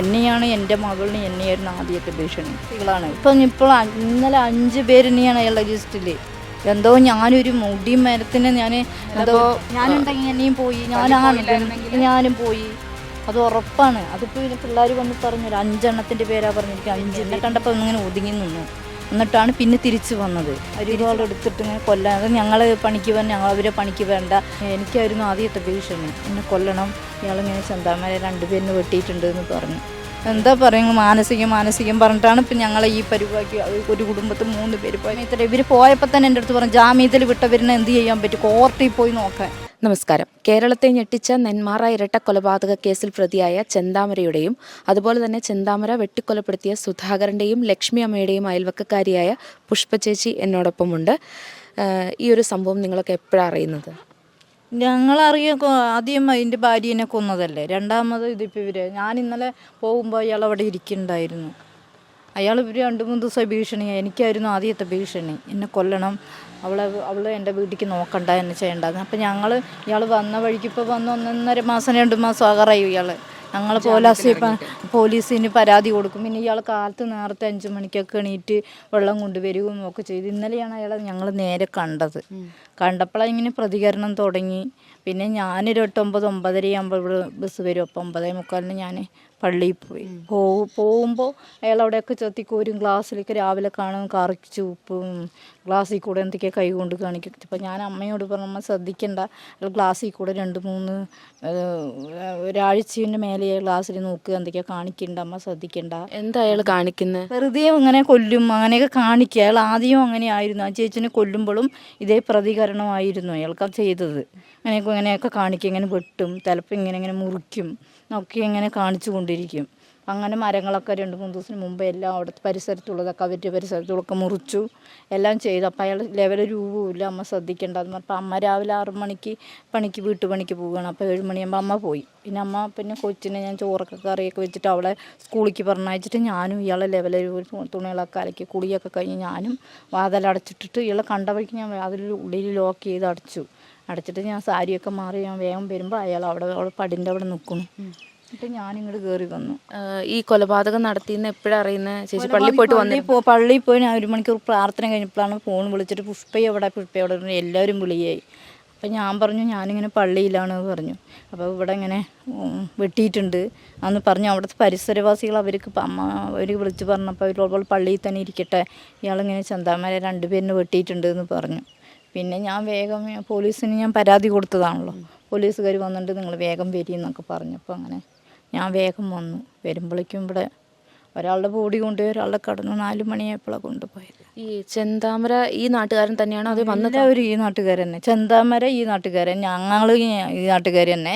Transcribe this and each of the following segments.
എന്നെയാണ് എന്റെ മകളിന് എന്നെയായിരുന്നു ആദ്യത്തെ ഭീഷണി. കുട്ടികളാണ് ഇപ്പം ഇപ്പോൾ ഇന്നലെ അഞ്ച് പേരെന്നെയാണ് അയാളുടെ ലിസ്റ്റിൽ എന്തോ ഞാനൊരു മുടി മരത്തിന് ഞാൻ എന്തോ ഞാനുണ്ടെങ്കിൽ എന്നെയും പോയി. ഞാനാണ് ഞാനും പോയി. അത് ഉറപ്പാണ്. അതിപ്പോൾ പിന്നെ പിള്ളേർ വന്ന് പറഞ്ഞു ഒരു അഞ്ചെണ്ണത്തിന്റെ പേരാ പറഞ്ഞിരിക്കുക അഞ്ചെണ്ണം കണ്ടപ്പോൾ ഇങ്ങനെ ഒതുങ്ങി നിന്നു. എന്നിട്ടാണ് പിന്നെ തിരിച്ചു വന്നത്. അരിവാൾ എടുത്തിട്ട് ഇങ്ങനെ കൊല്ലാതെ ഞങ്ങൾ പണിക്ക് വേണ്ട ഞങ്ങൾ അവരെ പണിക്ക് വേണ്ട. എനിക്കായിരുന്നു ആദ്യത്തെ ഭീഷണി എന്നെ കൊല്ലണം. ഇയാളിങ്ങനെ ചന്താമരെ രണ്ടുപേരിന് വെട്ടിയിട്ടുണ്ട് എന്ന് പറഞ്ഞു. എന്താ പറയുക മാനസികം മാനസികം പറഞ്ഞിട്ടാണ് ഇപ്പം ഞങ്ങളെ ഈ പരിപാടി ഒരു കുടുംബത്തിൽ മൂന്ന് പേര് പോയി. ഇത്ര ഇവർ പോയപ്പോൾ തന്നെ എന്റെ അടുത്ത് പറഞ്ഞു ജാമ്യത്തിൽ വിട്ടവരിനെ എന്ത് ചെയ്യാൻ പറ്റും? കോർട്ടിൽ പോയി നോക്കാൻ. നമസ്കാരം. കേരളത്തെ ഞെട്ടിച്ച നെന്മാറ ഇരട്ട കൊലപാതക കേസിൽ പ്രതിയായ ചെന്താമരയുടെയും അതുപോലെ തന്നെ ചെന്താമര വെട്ടിക്കൊലപ്പെടുത്തിയ സുധാകരന്റെയും ലക്ഷ്മി അമ്മയുടെയും അയൽവക്കക്കാരിയായ പുഷ്പചേച്ചി എന്നോടൊപ്പമുണ്ട്. ഈ ഒരു സംഭവം നിങ്ങളൊക്കെ എപ്പോഴാണ് അറിയുന്നത്? ഞങ്ങളറിയാം കൊ- ആദ്യം അതിന്റെ ഭാര്യനെ കൊന്നതല്ലേ? രണ്ടാമത് ഇതിപ്പോൾ ഇവർ ഞാൻ ഇന്നലെ പോകുമ്പോൾ അയാൾ അവിടെ ഇരിക്കുന്നുണ്ടായിരുന്നു. അയാൾ ഇവർ രണ്ട് മൂന്ന് ദിവസം ഭീഷണിയായി. എനിക്കായിരുന്നു ആദ്യത്തെ ഭീഷണി. എന്നെ കൊല്ലണം അവളെ അവൾ എന്റെ വീട്ടിലേക്ക് നോക്കണ്ട എന്ന് ചെയ്യണ്ടെന്ന്. അപ്പം ഞങ്ങൾ ഇയാൾ വന്ന വഴിക്ക് ഇപ്പോൾ വന്ന് ഒന്നൊന്നര മാസം രണ്ട് മാസം ആകാറായി ഇയാൾ ഞങ്ങൾ പോലീസ് പോലീസിന് പരാതി കൊടുക്കും. പിന്നെ ഇയാൾ കാലത്ത് നേരത്തെ അഞ്ച് മണിക്കൊക്കെ എണീറ്റ് വെള്ളം കൊണ്ടുവരികയും ഒക്കെ ചെയ്തു. ഇന്നലെയാണ് അയാളെ ഞങ്ങൾ നേരെ കണ്ടത്. കണ്ടപ്പോഴാണ് ഇങ്ങനെ പ്രതികരണം തുടങ്ങി. പിന്നെ ഞാനൊരു എട്ടൊമ്പത് ഒമ്പത് ഒമ്പതരയാകുമ്പോൾ ഇവിടെ ബസ് വരും. അപ്പം ഒമ്പതേ മുക്കാലിന് ഞാൻ പള്ളിയിൽ പോയി. പോകും പോകുമ്പോൾ അയാൾ അവിടെയൊക്കെ ചെത്തിക്കോരും ഗ്ലാസ്സിലേക്ക് രാവിലെ കാണും കറിച്ച് ഉപ്പും ഗ്ലാസ്സിൽ കൂടെ എന്തൊക്കെയാണ് കൈ കൊണ്ട് കാണിക്കും. ഇപ്പം ഞാൻ അമ്മയോട് പറഞ്ഞു അമ്മ ശ്രദ്ധിക്കണ്ട. ഗ്ലാസ്സിൽ കൂടെ രണ്ട് മൂന്ന് ഒരാഴ്ചന്റെ മേലെ ഗ്ലാസ്സിൽ നോക്കുക എന്തൊക്കെയാണ് കാണിക്കണ്ട. അമ്മ ശ്രദ്ധിക്കണ്ട. എന്താ അയാൾ കാണിക്കുന്നത് വെറുതെ ഇങ്ങനെ കൊല്ലും അങ്ങനെയൊക്കെ കാണിക്കുക. അയാൾ ആദ്യം അങ്ങനെ ആയിരുന്നു. ആ ചേച്ചിനെ കൊല്ലുമ്പോഴും ഇതേ പ്രതികരണമായിരുന്നു അയാൾക്ക് ചെയ്തത്. അങ്ങനെയൊക്കെ ഇങ്ങനെയൊക്കെ കാണിക്കുക ഇങ്ങനെ വെട്ടും ചിലപ്പോൾ ഇങ്ങനെ ഇങ്ങനെ മുറിക്കും. ഒക്കെ ഇങ്ങനെ കാണിച്ചു കൊണ്ടിരിക്കും. അങ്ങനെ മരങ്ങളൊക്കെ രണ്ട് മൂന്ന് ദിവസത്തിന് മുമ്പ് എല്ലാം അവിടുത്തെ പരിസരത്തുള്ളതൊക്കെ അവരുടെ പരിസരത്തുള്ളതൊക്കെ മുറിച്ചു. എല്ലാം ചെയ്തു. അപ്പം അയാൾ ലെവൽ രൂപമില്ല അമ്മ ശ്രദ്ധിക്കേണ്ട. എന്ന് പറഞ്ഞപ്പോൾ അമ്മ രാവിലെ ആറ് മണിക്ക് പണിക്ക് വീട്ടു പണിക്ക് പോവുകയാണ്. അപ്പോൾ ഏഴ് മണിയാകുമ്പോൾ അമ്മ പോയി. പിന്നെ അമ്മ പിന്നെ കൊച്ചിനെ ഞാൻ ചോറൊക്കെ കറിയൊക്കെ വെച്ചിട്ട് അവളെ സ്കൂളിലേക്ക് പറഞ്ഞയച്ചിട്ട് ഞാനും ഇയാളെ ലെവൽ തുണികളൊക്കെ അലക്കി കുളിയൊക്കെ കഴിഞ്ഞ് ഞാനും വാതിലടച്ചിട്ടിട്ട് ഇയാളെ കണ്ട വഴിക്ക് ഞാൻ അതിൽ ഉള്ളിൽ ലോക്ക് ചെയ്ത് അടച്ചു. അടച്ചിട്ട് ഞാൻ സാരിയൊക്കെ മാറി ഞാൻ വേഗം വരുമ്പോൾ അയാൾ അവിടെ അവിടെ പടിന്റെ അവിടെ നിൽക്കുന്നു. എന്നിട്ട് ഞാനിങ്ങോട്ട് കയറി വന്നു. ഈ കൊലപാതകം നടത്തിയെന്ന് എപ്പോഴാണ് അറിയുന്നത് ചേച്ചി പള്ളി പോയിട്ട് വന്നു പള്ളിയിൽ പോയി ഞാൻ ഒരു മണിക്കൂർ പ്രാർത്ഥന കഴിഞ്ഞപ്പോഴാണ് ഫോൺ വിളിച്ചിട്ട് പുഷ്പ എവിടെ? പുഷ്പ എവിടെ? എല്ലാവരും വിളിയായി. അപ്പം ഞാൻ പറഞ്ഞു ഞാനിങ്ങനെ പള്ളിയിലാണ് പറഞ്ഞു. അപ്പോൾ ഇവിടെ ഇങ്ങനെ വെട്ടിയിട്ടുണ്ട്. അന്ന് പറഞ്ഞു അവിടുത്തെ പരിസരവാസികൾ അവർക്ക് അമ്മ അവർ വിളിച്ച് പറഞ്ഞപ്പോൾ അവർ പള്ളിയിൽ തന്നെ ഇരിക്കട്ടെ. ഇയാളിങ്ങനെ ചന്താമാരെ രണ്ടുപേരിനെ വെട്ടിയിട്ടുണ്ട് എന്ന് പറഞ്ഞു. പിന്നെ ഞാൻ വേഗം പോലീസിന് ഞാൻ പരാതി കൊടുത്തതാണല്ലോ. പോലീസുകാർ വന്നിട്ട് നിങ്ങൾ വേഗം വരിയെന്നൊക്കെ പറഞ്ഞപ്പോൾ അങ്ങനെ ഞാൻ വേഗം വന്നു. വരുമ്പോഴേക്കും ഇവിടെ ഒരാളുടെ ബോഡി കൊണ്ടുപോയി ഒരാളുടെ കടന്ന് നാല് മണിയായപ്പോഴാണ് കൊണ്ടുപോയത്. ഈ ചെന്താമര ഈ നാട്ടുകാരൻ തന്നെയാണ് അത് വന്നത്? അവർ ഈ നാട്ടുകാരൻ തന്നെ ചെന്താമര ഈ നാട്ടുകാരൻ ഞങ്ങൾ ഈ നാട്ടുകാർ തന്നെ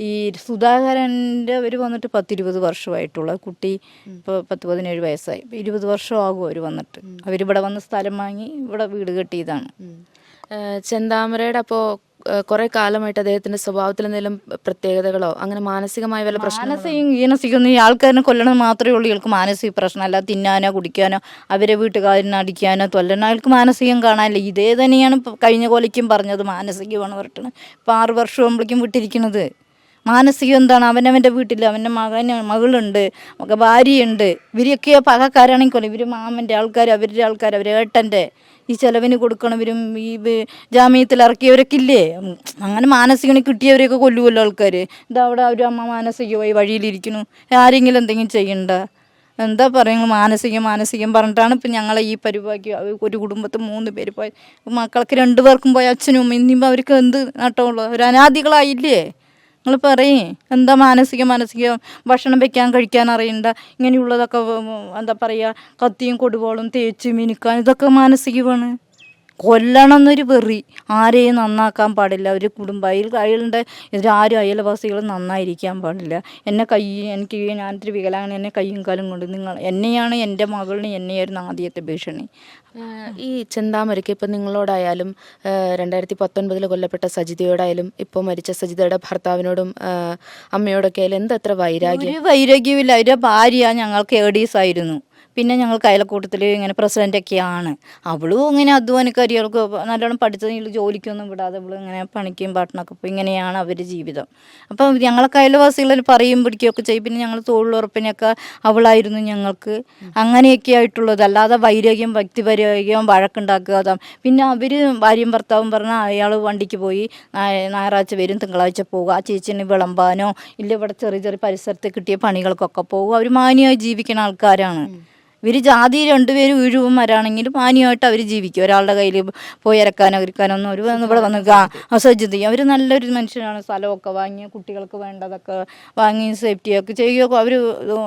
ഈ സുധാകരന്റെ അവർ വന്നിട്ട് പത്തിരുപത് വർഷമായിട്ടുള്ള. കുട്ടി ഇപ്പോൾ പത്ത് പതിനേഴ് വയസ്സായി. ഇരുപത് വർഷമാകും അവർ വന്നിട്ട്. അവരിവിടെ വന്ന് സ്ഥലം വാങ്ങി ഇവിടെ വീട് കെട്ടിയതാണ്. ചെന്താമരയുടെ അപ്പോൾ കുറെ കാലമായിട്ട് അദ്ദേഹത്തിന്റെ സ്വഭാവത്തിൽ എന്തെങ്കിലും പ്രത്യേകതകളോ അങ്ങനെ മാനസികമായ വല്ല പ്രശ്നം മാനസികം ഈ ആൾക്കാരനെ കൊല്ലണം മാത്രമേ ഉള്ളൂ. ഇയാൾക്ക് മാനസിക പ്രശ്നമല്ല. തിന്നാനോ കുടിക്കാനോ അവരെ വീട്ടുകാരനെ അടിക്കാനോ തൊല്ലണോ അയാൾക്ക് മാനസികം കാണാനില്ല. ഇതേ തന്നെയാണ് കഴിഞ്ഞ കൊലയ്ക്കും പറഞ്ഞത് മാനസികമാണ് പറഞ്ഞത് ഇപ്പം ആറ് വർഷമാകുമ്പോഴേക്കും വിട്ടിരിക്കുന്നത് മാനസികം എന്താണ്? അവനവന്റെ വീട്ടിൽ അവന്റെ മകന് മകളുണ്ട് മക ഭാര്യയുണ്ട്. ഇവരൊക്കെ പകക്കാരാണെങ്കിൽ കൊല്ലം ഇവർ മാമന്റെ ആൾക്കാർ അവരുടെ ആൾക്കാർ അവർ ഏട്ടന്റെ ഈ ചെലവിന് കൊടുക്കണവരും ഈ ജാമ്യത്തിൽ ഇറക്കിയവരൊക്കെ ഇല്ലേ അങ്ങനെ മാനസികന് കിട്ടിയവരെയൊക്കെ കൊല്ലുമല്ലോ ആൾക്കാർ ഇതാ അവിടെ ഒരു അമ്മ മാനസികമായി വഴിയിലിരിക്കുന്നു. ആരെങ്കിലും എന്തെങ്കിലും ചെയ്യണ്ട. എന്താ പറയുക മാനസികം മാനസികം പറഞ്ഞിട്ടാണ് ഇപ്പം ഞങ്ങളെ ഈ പരിപാടി ഒരു കുടുംബത്തിൽ മൂന്ന് പേര് പോയി. മക്കൾക്ക് രണ്ടു പേർക്കും പോയി അച്ഛനും അമ്മയും അവർക്ക് എന്ത് നട്ടമുള്ളൂ ഒരു അനാദികളായില്ലേ? നിങ്ങൾ പറയേ. എന്താ മാനസിക? മാനസിക ഭക്ഷണം വെക്കാൻ കഴിക്കാൻ അറിയണ്ട. ഇങ്ങനെയുള്ളതൊക്കെ എന്താ പറയുക കത്തിയും കൊടുവോളും തേച്ച് മിനുക്കാൻ. ഇതൊക്കെ മാനസികമാണ്. കൊല്ലണം എന്നൊരു വെറി. ആരെയും നന്നാക്കാൻ പാടില്ല. ഒരു കുടുംബം. അയൽ അയലുടെ ആരും അയൽവാസികൾ നന്നായിരിക്കാൻ പാടില്ല. എന്നെ കൈ എനിക്ക് ഞാനൊരു വികലാംഗന എന്നെ കൈയും കാലും കൊണ്ട് നിങ്ങൾ എന്നെയാണ് എന്റെ മകളിന് എന്നെയായിരുന്നു ആദ്യത്തെ ഭീഷണി. ഈ ചെന്താമരയ്ക്ക് ഇപ്പം നിങ്ങളോടായാലും രണ്ടായിരത്തി പത്തൊൻപതിൽ കൊല്ലപ്പെട്ട സജിതയോടായാലും ഇപ്പോൾ മരിച്ച സജിതയുടെ ഭർത്താവിനോടും അമ്മയോടൊക്കെ ആയാലും എന്തത്ര വൈരാഗ്യം? ഒരു വൈരാഗ്യമില്ല അവരുടെ ഭാര്യ ഞങ്ങൾക്ക് എഡീസ് ആയിരുന്നു പിന്നെ ഞങ്ങൾ കയലക്കൂട്ടത്തിൽ ഇങ്ങനെ പ്രസിഡന്റൊക്കെയാണ് അവളും ഇങ്ങനെ അധ്വാനക്കാരി അവൾക്ക് നല്ലോണം പഠിച്ചതിൽ ജോലിക്കൊന്നും വിടാതെ അവൾ ഇങ്ങനെ പണിക്കും പാട്ടിനൊക്കെ പോയി ഇങ്ങനെയാണ് അവരുടെ ജീവിതം. അപ്പം ഞങ്ങളെ അയൽവാസികളിൽ പറയും പിടിക്കുകയൊക്കെ ചെയ്യും. പിന്നെ ഞങ്ങൾ തൊഴിലുറപ്പിനൊക്കെ അവളായിരുന്നു ഞങ്ങൾക്ക് അങ്ങനെയൊക്കെ ആയിട്ടുള്ളത്. അല്ലാതെ വൈരാഗ്യം വ്യക്തിവൈരാഗ്യം വഴക്കുണ്ടാക്കുക പിന്നെ അവർ ഭാര്യയും ഭർത്താവും പറഞ്ഞാൽ അയാൾ വണ്ടിക്ക് പോയി ഞായ- ഞായറാഴ്ച വരും തിങ്കളാഴ്ച പോകുക ആ ചേച്ചിന് വിളമ്പാനോ ഇല്ല ഇവിടെ ചെറിയ ചെറിയ പരിസരത്ത് കിട്ടിയ പണികൾക്കൊക്കെ പോകും. അവർ മാന്യമായി ജീവിക്കുന്ന ആൾക്കാരാണ്. ഇവർ ജാതി രണ്ടുപേരും ഉഴുവന്മാരാണെങ്കിലും മാന്യമായിട്ട് അവർ ജീവിക്കും. ഒരാളുടെ കയ്യിൽ പോയി ഇറക്കാനോ ഇരിക്കാനോ ഒന്നും ഒരു ഇവിടെ വന്ന് അസജ്ജത ചെയ്യും. അവർ നല്ലൊരു മനുഷ്യനാണ് സ്ഥലമൊക്കെ വാങ്ങി കുട്ടികൾക്ക് വേണ്ടതൊക്കെ വാങ്ങി സേഫ്റ്റിയൊക്കെ ചെയ്യുകയൊക്കെ അവർ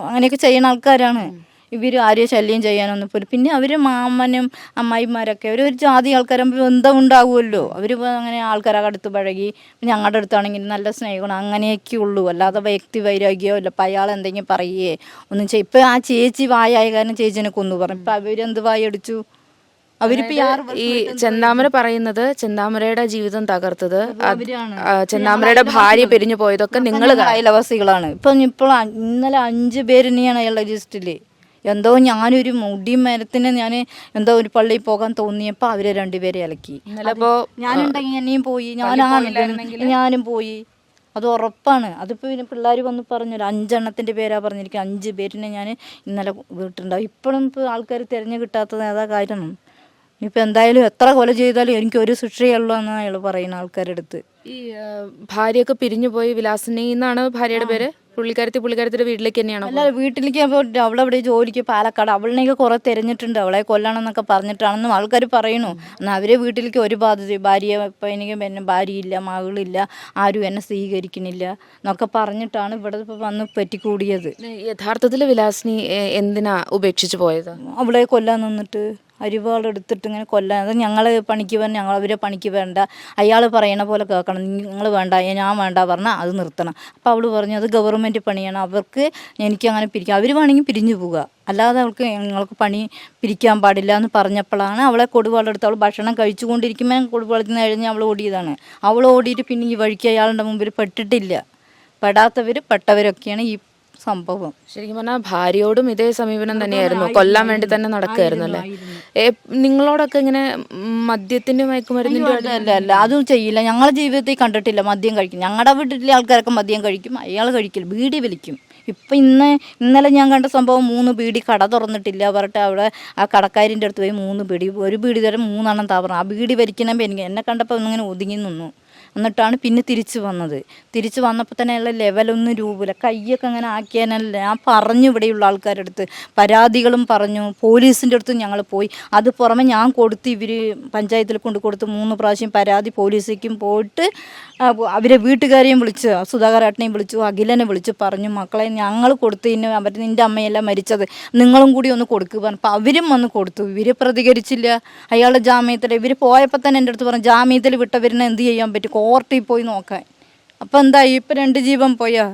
അങ്ങനെയൊക്കെ ചെയ്യുന്ന ആൾക്കാരാണ്. ഇവർ ആരെയും ശല്യം ചെയ്യാനൊന്നും പോലും. പിന്നെ അവർ മാമനും അമ്മായിമാരൊക്കെ അവർ ഒരു ജാതി ആൾക്കാരാകുമ്പോൾ ബന്ധം ഉണ്ടാവുമല്ലോ അവർ അങ്ങനെ ആൾക്കാരെ അടുത്ത് പഴകി ഞങ്ങളുടെ അടുത്താണെങ്കിൽ നല്ല സ്നേഹമാണ് അങ്ങനെയൊക്കെ ഉള്ളൂ അല്ലാതെ വ്യക്തി വൈരാഗ്യമോ ഇല്ല. അപ്പം അയാൾ എന്തെങ്കിലും പറയേ ഒന്നും ചെയ്യും. ഇപ്പം ആ ചേച്ചി വായായ കാരണം ചേച്ചിനെ കൊന്നു പറഞ്ഞു. ഇപ്പം അവരെന്ത് വായടിച്ചു അവരിപ്പോ ഈ ചെന്താമര പറയുന്നത് ചെന്താമരയുടെ ജീവിതം തകർത്തത്. ചെന്താമരയുടെ ഭാര്യ പിരിഞ്ഞു പോയതൊക്കെ നിങ്ങൾ അയലവാസികളാണ് ഇപ്പൊ ഇപ്പോൾ ഇന്നലെ അഞ്ച് പേരിനെയാണ് അയാളുടെ ലിസ്റ്റിൽ എന്തോ ഞാനൊരു മുടി മരത്തിന് ഞാൻ എന്തോ ഒരു പള്ളിയിൽ പോകാൻ തോന്നിയപ്പോൾ അവരെ രണ്ടുപേരെ ഇലക്കി ഇപ്പോ ഞാനുണ്ടെങ്കിൽ എന്നെയും പോയി. ഞാനാണ് ഞാനും പോയി. അത് ഉറപ്പാണ്. അതിപ്പോൾ പിന്നെ പിള്ളേർ വന്ന് പറഞ്ഞു അഞ്ചെണ്ണത്തിന്റെ പേരാ പറഞ്ഞിരിക്കുക അഞ്ച് പേരിനെ ഞാൻ ഇന്നലെ വീട്ടിലുണ്ടാവും ഇപ്പോഴും ഇപ്പോൾ ആൾക്കാർ തിരഞ്ഞു കിട്ടാത്തത് ഏതാ കാരണം? ഇനിയിപ്പോൾ എന്തായാലും എത്ര കൊല ചെയ്താലും എനിക്ക് ഒരു ശിക്ഷയുള്ളൂ എന്നാണ് അയാൾ പറയുന്ന ആൾക്കാരുടെ അടുത്ത് ഈ ഭാര്യയൊക്കെ പിരിഞ്ഞു പോയി വിലാസിനി എന്നാണ് ഭാര്യയുടെ പേര്? പുള്ളിക്കാരത്തി പുള്ളിക്കാരത്തിയുടെ വീട്ടിലേക്ക് തന്നെയാണോ അല്ല വീട്ടിലേക്ക് അപ്പോൾ അവളെ അവിടെ ജോലിക്ക് പാലക്കാട് അവളിനെയൊക്കെ കുറേ തിരഞ്ഞിട്ടുണ്ട്. അവളെ കൊല്ലണം എന്നൊക്കെ പറഞ്ഞിട്ടാണെന്നും ആൾക്കാർ പറയണു എന്നാൽ അവരെ വീട്ടിലേക്ക് ഒരു ബാധ്യത ഭാര്യ ഇപ്പം എനിക്ക് പിന്നെ ഭാര്യയില്ല മകളില്ല ആരും എന്നെ സ്വീകരിക്കണില്ല എന്നൊക്കെ പറഞ്ഞിട്ടാണ് ഇവിടെ ഇപ്പോൾ വന്ന് പറ്റിക്കൂടിയത്. യഥാർത്ഥത്തിൽ വിലാസിനി എന്തിനാ ഉപേക്ഷിച്ച് പോയത്? അവളെ കൊല്ലാൻ നിന്നിട്ട് അരിവാളെടുത്തിട്ട് ഇങ്ങനെ കൊല്ലാൻ. അത് ഞങ്ങൾ പണിക്ക് വേണ്ട ഞങ്ങൾ അവരെ പണിക്ക് വേണ്ട അയാൾ പറയണ പോലെ കേൾക്കണം. നിങ്ങൾ വേണ്ട ഞാൻ വേണ്ട പറഞ്ഞാൽ അത് നിർത്തണം. അപ്പോൾ അവൾ പറഞ്ഞു അത് ഗവൺമെന്റ് പണിയാണ്. അവർക്ക് എനിക്ക് അങ്ങനെ പിരിക്കാം അവർ വേണമെങ്കിൽ പിരിഞ്ഞു പോവുക. അല്ലാതെ അവൾക്ക് ഞങ്ങൾക്ക് പണി പിരിക്കാൻ പാടില്ല എന്ന് പറഞ്ഞപ്പോഴാണ് അവളെ കൊടുവാളെടുത്ത് അവൾ ഭക്ഷണം കഴിച്ചുകൊണ്ടിരിക്കുമ്പോൾ കൊടുവാളത്തിൽ നിന്ന് കഴിഞ്ഞ് അവൾ ഓടിയതാണ്. അവൾ ഓടിയിട്ട് പിന്നെ ഈ വഴിക്ക് അയാളുടെ മുമ്പിൽ പെട്ടിട്ടില്ല. പെടാത്തവർ പെട്ടവരൊക്കെയാണ് ഈ സംഭവം. ശരിക്കും പറഞ്ഞാൽ ഭാര്യയോടും ഇതേ സമീപനം തന്നെയായിരുന്നു. കൊല്ലാൻ വേണ്ടി തന്നെ നടക്കുകയായിരുന്നു അല്ലേ? നിങ്ങളോടൊക്കെ ഇങ്ങനെ മദ്യത്തിന്റെ മയക്കുമരുന്നിന്റെ അല്ല അല്ല അതും ചെയ്യില്ല. ഞങ്ങളുടെ ജീവിതത്തിൽ കണ്ടിട്ടില്ല മദ്യം കഴിക്കും. ഞങ്ങളുടെ വീട്ടിലെ ആൾക്കാരൊക്കെ മദ്യം കഴിക്കും. അയാൾ കഴിക്കില്ല. ബീഡി വലിക്കും. ഇപ്പം ഇന്ന് ഇന്നലെ ഞാൻ കണ്ട സംഭവം മൂന്ന് ബീഡി കട തുറന്നിട്ടില്ല. പറഞ്ഞിട്ട് അവിടെ ആ കടക്കാരിന്റെ അടുത്ത് പോയി മൂന്ന് ബീഡി ഒരു ബീഡി തരം മൂന്നെണ്ണം താവറ ആ ബീഡി വലിക്കണം എനിക്ക് എന്നെ കണ്ടപ്പോൾ ഇങ്ങനെ ഒതുങ്ങി നിന്നു. എന്നിട്ടാണ് പിന്നെ തിരിച്ചു വന്നത്. തിരിച്ചു വന്നപ്പോൾ തന്നെ ഉള്ള ലെവലൊന്നും രൂപമില്ല കയ്യൊക്കെ അങ്ങനെ ആക്കിയാനല്ല. ഞാൻ പറഞ്ഞു ഇവിടെയുള്ള ആൾക്കാരുടെ അടുത്ത് പരാതികളും പറഞ്ഞു. പോലീസിന്റെ അടുത്ത് ഞങ്ങൾ പോയി. അത് പുറമെ ഞാൻ കൊടുത്ത് ഇവർ പഞ്ചായത്തിൽ കൊണ്ട് കൊടുത്ത് മൂന്ന് പ്രാവശ്യം പരാതി പോലീസിലേക്കും പോയിട്ട് അവരെ വീട്ടുകാരെയും വിളിച്ച് സുധാകരേട്ടനെയും വിളിച്ചു അഖിലനെ വിളിച്ചു പറഞ്ഞു മക്കളെ ഞങ്ങൾ കൊടുത്തതിന് അവർ നിന്റെ അമ്മയെല്ലാം മരിച്ചത്. നിങ്ങളും കൂടി ഒന്ന് കൊടുക്കുക പറഞ്ഞു. അപ്പോൾ അവരും വന്ന് കൊടുത്തു. ഇവർ പ്രതികരിച്ചില്ല. അയാളുടെ ജാമ്യത്തിൽ ഇവർ പോയപ്പോൾ തന്നെ എന്റെ അടുത്ത് പറഞ്ഞു ജാമ്യത്തിൽ വിട്ടവരിനെ എന്ത് ചെയ്യാൻ പറ്റും? കോർട്ടിൽ പോയി നോക്കാൻ. അപ്പോൾ എന്താ ഇപ്പം രണ്ട് ജീവൻ പോയാ?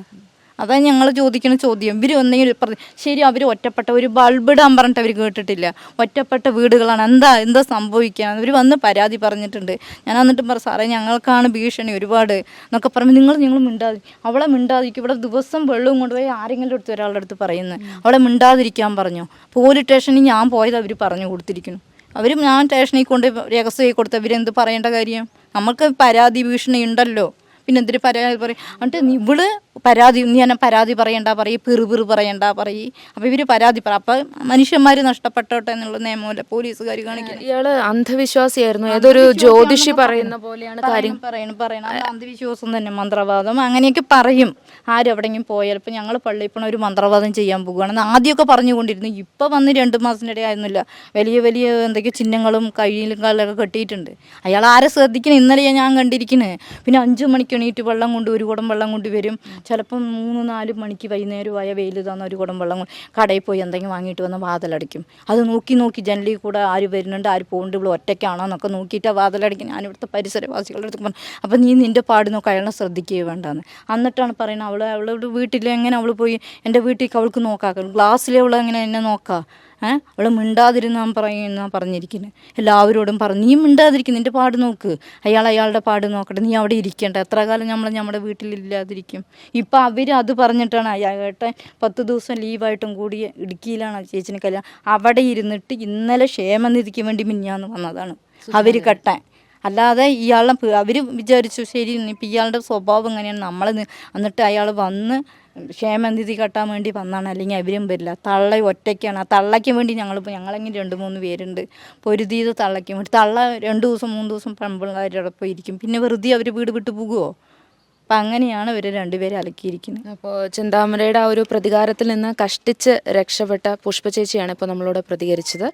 അതാ ഞങ്ങൾ ചോദിക്കുന്ന ചോദ്യം. ഇവർ ഒന്നെങ്കിലും പറഞ്ഞു ശരി അവർ ഒറ്റപ്പെട്ട ഒരു ബൾബിടാൻ പറഞ്ഞിട്ട് അവർ കേട്ടിട്ടില്ല. ഒറ്റപ്പെട്ട വീടുകളാണ്. എന്താ എന്താ സംഭവിക്കുക അവർ വന്ന് പരാതി പറഞ്ഞിട്ടുണ്ട്. ഞാൻ എന്നിട്ടും പറ സാറേ ഞങ്ങൾക്കാണ് ഭീഷണി ഒരുപാട് എന്നൊക്കെ പറയുമ്പോൾ നിങ്ങൾ നിങ്ങൾ മിണ്ടാതി അവളെ മിണ്ടാതിരിക്കും. ഇവിടെ ദിവസം വെള്ളവും കൊണ്ടുപോയി ആരെങ്കിലും അടുത്ത് ഒരാളുടെ അടുത്ത് പറയുന്നത് അവളെ മിണ്ടാതിരിക്കാൻ പറഞ്ഞു. പോലീസ് സ്റ്റേഷനിൽ ഞാൻ പോയത് അവർ പറഞ്ഞു കൊടുത്തിരിക്കുന്നു. അവർ ഞാൻ സ്റ്റേഷനിൽ കൊണ്ട് രഹസ്യമായി കൊടുത്ത് അവരെന്ത് പറയേണ്ട കാര്യം? നമുക്ക് പരാതി ഭീഷണി ഉണ്ടല്ലോ. പിന്നെ എന്തിന് പരാതി പറയും? എന്നിട്ട് ഇവൾ പരാതി ഞാൻ പരാതി പറയണ്ട പറയും പിറുപിറു പിറു പറയണ്ട പറയും. അപ്പോൾ ഇവർ പരാതി പറ. അപ്പം മനുഷ്യന്മാർ നഷ്ടപ്പെട്ടോട്ടെ എന്നുള്ള നിയമമല്ല. പോലീസുകാർ കാണിക്കുന്നത് ഇയാൾ അന്ധവിശ്വാസിയായിരുന്നു. ഏതൊരു ജ്യോതിഷി പറയുന്ന പോലെയാണ് കാര്യം. പറയണം പറയണം. അന്ധവിശ്വാസം തന്നെ മന്ത്രവാദം. അങ്ങനെയൊക്കെ പറയും. ആരെവിടെങ്കിലും പോയാൽ ഇപ്പം ഞങ്ങൾ പള്ളിപ്പണം പോണ ഒരു മന്ത്രവാദം ചെയ്യാൻ പോകുകയാണെന്ന് ആദ്യമൊക്കെ പറഞ്ഞുകൊണ്ടിരുന്നു. ഇപ്പം വന്ന് രണ്ട് മാസത്തിനിടെ ആയിരുന്നില്ല വലിയ വലിയ എന്തൊക്കെയോ ചിഹ്നങ്ങളും കയ്യിലും കാലിലൊക്കെ കെട്ടിയിട്ടുണ്ട്. അയാൾ ആരെ ശ്രദ്ധിക്കണം. ഇന്നലെയാണ് ഞാൻ കണ്ടിരിക്കുന്നത് പിന്നെ അഞ്ചു മണിക്ക് എണീറ്റ് വെള്ളം കൊണ്ട് ഒരു കുടം വെള്ളം കൊണ്ട് വരും. ചിലപ്പം മൂന്ന് നാല് മണിക്ക് വൈകുന്നേരമായ വെയിൽ തന്ന ഒരു കുടം വെള്ളം കടയിൽ പോയി എന്തെങ്കിലും വാങ്ങിയിട്ട് വന്ന് വാതിലടിക്കും അത് നോക്കി നോക്കി ജനലിൽ കൂടെ ആര് വരുന്നുണ്ട് ആര് പോകുന്നുണ്ട് ഇവിടെ ഒറ്റയ്ക്കാണോ എന്നൊക്കെ നോക്കിയിട്ട് ആ വാതിലടിക്കും ഞാൻ ഇവിടുത്തെ പരിസരവാസികളുടെ അടുത്ത് പറഞ്ഞു അപ്പം നീ നിന്റെ പാട് നോക്കി അയാളെ ശ്രദ്ധിക്കുകയോ വേണ്ടാന്ന്. എന്നിട്ടാണ് പറയുന്നത് അവൾ അവളുടെ വീട്ടിൽ എങ്ങനെ അവൾ പോയി എന്റെ വീട്ടിലേക്ക് അവൾക്ക് നോക്കാം. ഗ്ലാസ്സിലെ അവൾ എങ്ങനെ എന്നെ നോക്കാം? അവൾ മിണ്ടാതിരുന്നാൻ പറയുന്ന പറഞ്ഞിരിക്കുന്നത് എല്ലാവരോടും പറഞ്ഞു നീ മിണ്ടാതിരിക്കും നിന്റെ പാട് നോക്ക്. അയാൾ അയാളുടെ പാട് നോക്കട്ടെ. നീ അവിടെ ഇരിക്കേണ്ട. എത്ര കാലം നമ്മൾ നമ്മുടെ വീട്ടിലില്ലാതിരിക്കും. ഇപ്പം അവർ അത് പറഞ്ഞിട്ടാണ് അയാട്ടെ പത്ത് ദിവസം ലീവായിട്ടും കൂടി ഇടുക്കിയിലാണ് ചേച്ചിന് കല്യാണം. അവിടെ ഇരുന്നിട്ട് ഇന്നലെ ക്ഷേമനിധിക്ക് വേണ്ടി മിഞ്ഞാന്ന് വന്നതാണ്. അവർ കെട്ടാൻ. അല്ലാതെ ഇയാളെ അവർ വിചാരിച്ചു ശരി ഇപ്പം ഇയാളുടെ സ്വഭാവം എങ്ങനെയാണ്? നമ്മൾ എന്നിട്ട് അയാൾ വന്ന് ക്ഷേമനിധി കെട്ടാൻ വേണ്ടി വന്നാണ്. അല്ലെങ്കിൽ അവരും വരില്ല. തള്ള ഒറ്റയ്ക്കാണ്. ആ തള്ളയ്ക്ക് വേണ്ടി ഞങ്ങളിപ്പോൾ ഞങ്ങളെങ്കിലും രണ്ട് മൂന്ന് പേരുണ്ട്. പൊരുതിയത് തള്ളയ്ക്ക് വേണ്ടി. തള്ള രണ്ട് ദിവസം മൂന്ന് ദിവസം പെൺപിള്ളേരോടൊപ്പം ഇരിക്കും. പിന്നെ വെറുതെ അവർ വീട് വിട്ടു പോകുമോ അപ്പം അങ്ങനെയാണ് ഇവർ രണ്ടുപേരെ അലക്കിയിരിക്കുന്നത്. അപ്പോൾ ചിന്താമരയുടെ ആ ഒരു പ്രതികാരത്തിൽ നിന്ന് കഷ്ടിച്ച് രക്ഷപ്പെട്ട പുഷ്പ ചേച്ചിയാണ് ഇപ്പോൾ നമ്മളോട് പ്രതികരിച്ചത്.